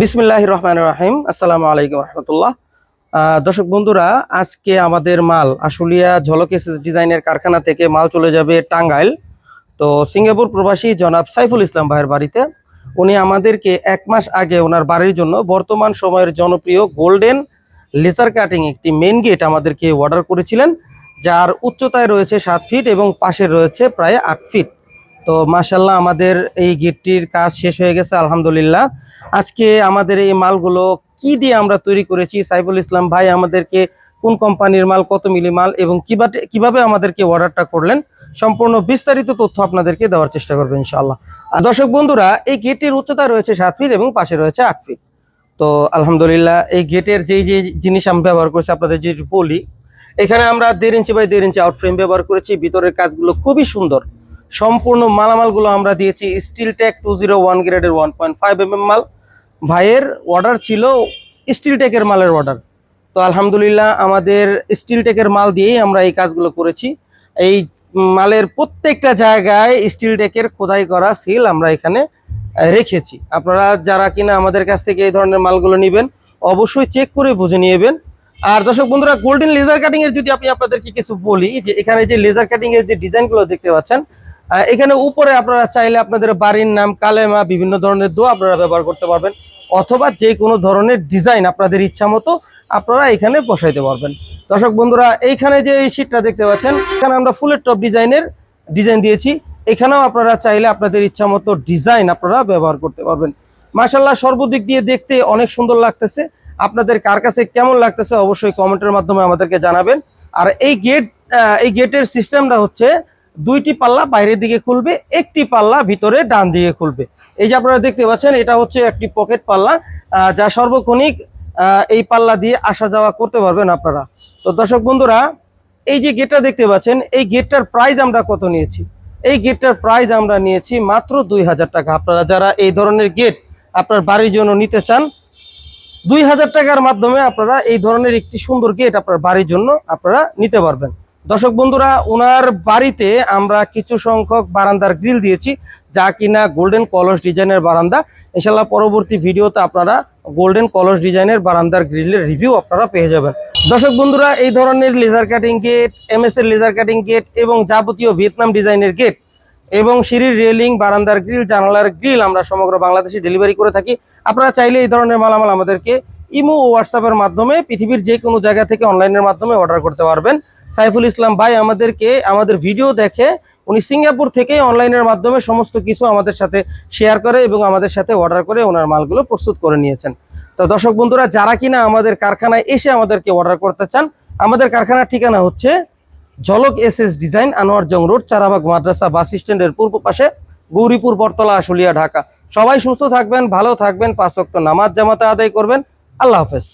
বিসমিল্লাহ রহমান রাহিম। আসসালামু আলাইকুম রহমতুল্লাহ। দর্শক বন্ধুরা, আজকে আমাদের মাল আশুলিয়া ঝলক ডিজাইনের কারখানা থেকে মাল চলে যাবে টাঙ্গাইল। তো সিঙ্গাপুর প্রবাসী জনাব সাইফুল ইসলাম ভাইয়ের বাড়িতে। উনি আমাদেরকে এক মাস আগে ওনার বাড়ির জন্য বর্তমান সময়ের জনপ্রিয় গোল্ডেন লেজার কাটিং একটি মেন গেট আমাদেরকে অর্ডার করেছিলেন, যার উচ্চতায় রয়েছে সাত ফিট এবং পাশে রয়েছে প্রায় আট ফিট তো মাসাল্লাহ আমাদের এই গেটটির কাজ শেষ হয়ে গেছে, আলহামদুলিল্লাহ। আজকে আমাদের এই মালগুলো কি দিয়ে আমরা তৈরি করেছি? সাইফুল ইসলাম ভাই আমাদেরকে কোন কোম্পানির মাল, কত মিলি মাল এবং কীভাবে কীভাবে আমাদেরকে অর্ডারটা করলেন, সম্পূর্ণ বিস্তারিত তথ্য আপনাদেরকে দেওয়ার চেষ্টা করবেন, ইনশাআল্লাহ। দর্শক বন্ধুরা, এই গেটের উচ্চতা রয়েছে সাত ফিট এবং পাশে রয়েছে আট ফিট। তো আলহামদুলিল্লাহ, এই গেটের যেই যে জিনিস আমি ব্যবহার করেছি আপনাদের যে বলি, এখানে আমরা দেড় ইঞ্চি বাই দেড় ইঞ্চি আউট ফ্রেম ব্যবহার করেছি, ভিতরের কাজগুলো খুবই সুন্দর। সম্পূর্ণ মালামালগুলো আমরা দিয়েছি। Steel tech two zero one গ্রেডের ওয়ান পয়েন্ট ফাইভ এম মাল। ভাইয়ের অর্ডার ছিল স্টিল টেকের মালের অর্ডার তো আলহামদুলিল্লাহ আমাদের স্টিল টেকের মাল দিয়েই আমরা এই কাজগুলো করেছি। এই মালের প্রত্যেকটা জায়গায় স্টিল টেকের খোদাই করা সিল আমরা এখানে রেখেছি। আপনারা যারা কিনা আমাদের কাছ থেকে এই ধরনের মালগুলো নেবেন, অবশ্যই চেক করে বুঝে নিয়েবেন। আর দর্শক বন্ধুরা গোল্ডেন লেজার কাটিং এর যদি আপনি আপনাদেরকে কিছু বলি, যে এখানে যে লেজার কাটিং এর যে ডিজাইনগুলো দেখতে পাচ্ছেন এখানে উপরে আপনারা চাইলে আপনাদের বাড়ির নাম, কালেমা, বিভিন্ন ধরনের দোয়া আপনারা ব্যবহার করতে পারবেন, অথবা যে কোনো ধরনের ডিজাইন আপনাদের ইচ্ছা মতো আপনারা এখানে বসাইতে পারবেন। দর্শক বন্ধুরা, এইখানে যে এই শীটটা দেখতে পাচ্ছেন, এখানে আমরা ফুলের টপ ডিজাইনের ডিজাইন দিয়েছি। এখানেও আপনারা চাইলে আপনাদের ইচ্ছা মতো ডিজাইন আপনারা ব্যবহার করতে পারবেন। মাসাল্লাহ সর্বদিক দিয়ে দেখতে অনেক সুন্দর লাগতেছে। আপনাদের কার কাছে কেমন লাগতেছে অবশ্যই কমেন্টের মাধ্যমে আমাদেরকে জানাবেন। আর এই গেট এই গেটের সিস্টেমটা হচ্ছে দুইটি পাল্লা বাইরের দিকে খুলবে, একটি পাল্লা ভিতরে ডান দিকে খুলবে। এই যে আপনারা দেখতে পাচ্ছেন, এটা হচ্ছে একটি পকেট পাল্লা যা সর্বক্ষণিক এই পাল্লা দিয়ে আসা যাওয়া করতে পারবেন আপনারা। তো দর্শক বন্ধুরা, এই যে গেটটা দেখতে পাচ্ছেন, এই গেটটার প্রাইস আমরা কত নিয়েছি? এই গেটটার প্রাইস আমরা নিয়েছি মাত্র দুই হাজার টাকা। আপনারা যারা এই ধরনের গেট আপনার বাড়ির জন্য নিতে চান, দুই হাজার টাকার মাধ্যমে আপনারা এই ধরনের একটি সুন্দর গেট আপনার বাড়ির জন্য আপনারা নিতে পারবেন। দর্শক বন্ধুরা ওনার বাড়িতে আমরা কিছু সংখ্যক বারান্দার গ্রিল দিয়েছি, যা কিনা গোল্ডেন কলস ডিজাইনের বারান্দা। ইনশাল্লাহ পরবর্তী ভিডিওতে আপনারা গোল্ডেন কলস ডিজাইনের বারান্দার গ্রিলের রিভিউ আপনারা পেয়ে যাবেন। দর্শক বন্ধুরা, এই ধরনের লেজার কাটিং গেট এমএস এর লেজার কাটিং গেট এবং যাবতীয় ভিয়েতনাম ডিজাইনের গেট এবং সিঁড়ির রেলিং, বারান্দার গ্রিল, জানালার গ্রিল আমরা সমগ্র বাংলাদেশে ডেলিভারি করে থাকি। আপনারা চাইলে এই ধরনের মালামাল আমাদেরকে ইমো হোয়াটসঅ্যাপের মাধ্যমে পৃথিবীর যে কোনো জায়গা থেকে অনলাইনের মাধ্যমে অর্ডার করতে পারবেন। সাইফুল ইসলাম ভাই আমাদেরকে আমাদের ভিডিও দেখে উনি সিঙ্গাপুর থেকে অনলাইনের মাধ্যমে সমস্ত কিছু আমাদের সাথে শেয়ার করে এবং আমাদের সাথে অর্ডার করে ওনার মালগুলো প্রস্তুত করে নিয়েছেন। তো দর্শক বন্ধুরা, যারা কিনা আমাদের কারখানায় এসে আমাদেরকে অর্ডার করতে চান, আমাদের কারখানার ঠিকানা হচ্ছে Jhalak S S design, Anwar Jang road, Charabag মাদ্রাসা বাস স্ট্যান্ডের পূর্ব পাশে, গৌরীপুর বরতলা আশুলিয়া, ঢাকা। সবাই সুস্থ থাকবেন, ভালো থাকবেন, পাঁচ ওয়াক্ত নামাজ জামাতে আদায় করবেন। আল্লাহ হাফেজ।